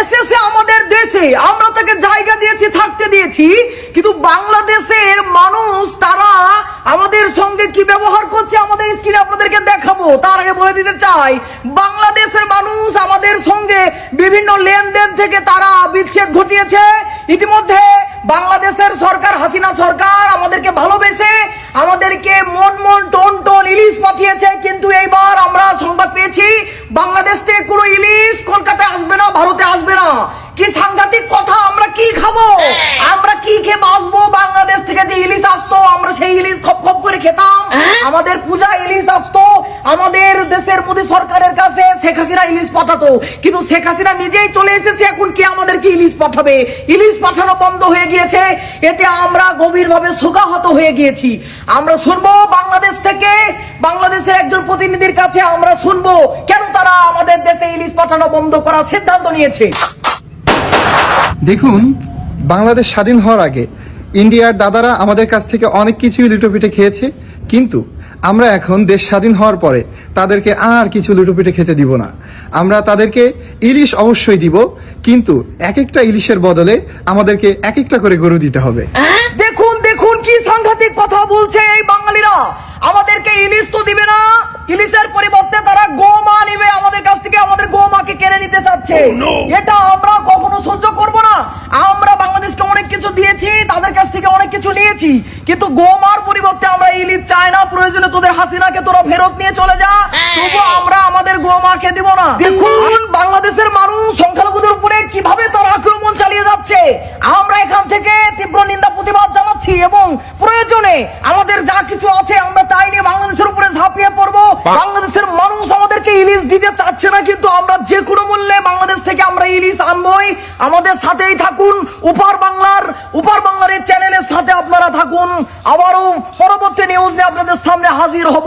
এসেছে আমাদের দেশে, আমরা তাকে জায়গা দিয়েছি, থাকতে দিয়েছি, কিন্তু বাংলাদেশের মানুষ, তারা আমাদের সঙ্গে কি ব্যবহার করছে আমাদের স্ক্রিনে আপনাদেরকে দেখাবো। তার আগে বলে দিতে চাই, বাংলাদেশের মানুষ আমাদের সঙ্গে বিভিন্ন লেনদেন থেকে তারা বিচ্ছেদ ঘটিয়েছে। ইতিমধ্যে বাংলাদেশের সরকার, হাসিনা সরকার আমাদেরকে ভালোবেসে আমাদেরকে মন মন, টোন টোন ইলিশ পাঠিয়েছে। কিন্তু এইবার আমরা সংবাদ পেয়েছি, বাংলাদেশ থেকে কোনো ইলিশ কলকাতায় আমরা সেই ইলিশ খপ খপ করে খেতাম। আমাদের পূজা ইলিশ আসতো আমাদের দেশের মোদী সরকারের কাছে শেখ হাসিনা ইলিশ পাঠাতো। কিন্তু শেখ হাসিনা নিজেই চলে এসেছে এখন কি আমাদেরকে ইলিশ পাঠাবে? ইলিশ পাঠানো বন্ধ হয়ে গিয়েছে এতে আমরা গভীরভাবে শোকাহত হয়ে গিয়েছি। আমরা শুনব বাংলাদেশ থেকে বাংলাদেশের একজন প্রতিনিধির কাছে আমরা শুনব কেন তারা আমাদের দেশে ইলিশ পাঠানো বন্ধ করার সিদ্ধান্ত নিয়েছে। দেখুন বাংলাদেশ স্বাধীন হওয়ার আগে ইন্ডিয়ার দাদারা আমাদের কাছ থেকে অনেক কিছুই লুটোপিটে খেয়েছে কিন্তু আমরা এখন দেশ স্বাধীন হওয়ার পরে তাদেরকে আর কিছু লুটোপিটে খেতে দিব না। আমরা তাদেরকে ইলিশ অবশ্যই দিব কিন্তু এক একটা ইলিশের বদলে আমাদেরকে এক একটা করে গরু দিতে হবে। দেখুন দেখুন কি সাংঘাতিক কথা বলছে এই বাঙালিরা। আমাদেরকে ইলিশ তো দিবে না ইলিশের পরিবর্তে তারা গোমা নিবে আমাদের কাছ থেকে আমাদের গোমাকে কেড়ে নিতে চাচ্ছে। এটা আমরা কখনো সহ্য করব না। আমরা দিয়েছি তাদের কাছ থেকে অনেক কিছু নিয়েছি। কিন্তু গোমার পরিবর্তে আমরা ইলিশ চাই না প্রয়োজনে তোদের হাসিনাকে তোরা ফেরত নিয়ে চলে যা। তবু আমরা আমাদের গোমাকে দিব না। দেখুন বাংলাদেশের মানুষ সংখ্যালঘুদের উপরে কীভাবে তারা আক্রমণ চালিয়ে যাচ্ছে। আমরা এখান থেকে তীব্র নিন্দা প্রতিবাদ জানাচ্ছি এবং প্রয়োজনে আমাদের যা কিছু আছে আমরা তাই নিয়ে বাংলাদেশের উপরে ঝাঁপিয়ে পড়ব। বাংলাদেশের মানুষ আমাদের সাথেই থাকুন। উপার বাংলার উপার বাংলার এই চ্যানেলের সাথে আপনারা থাকুন। আবারও পরবর্তী নিউজ নিয়ে আপনাদের সামনে হাজির হব।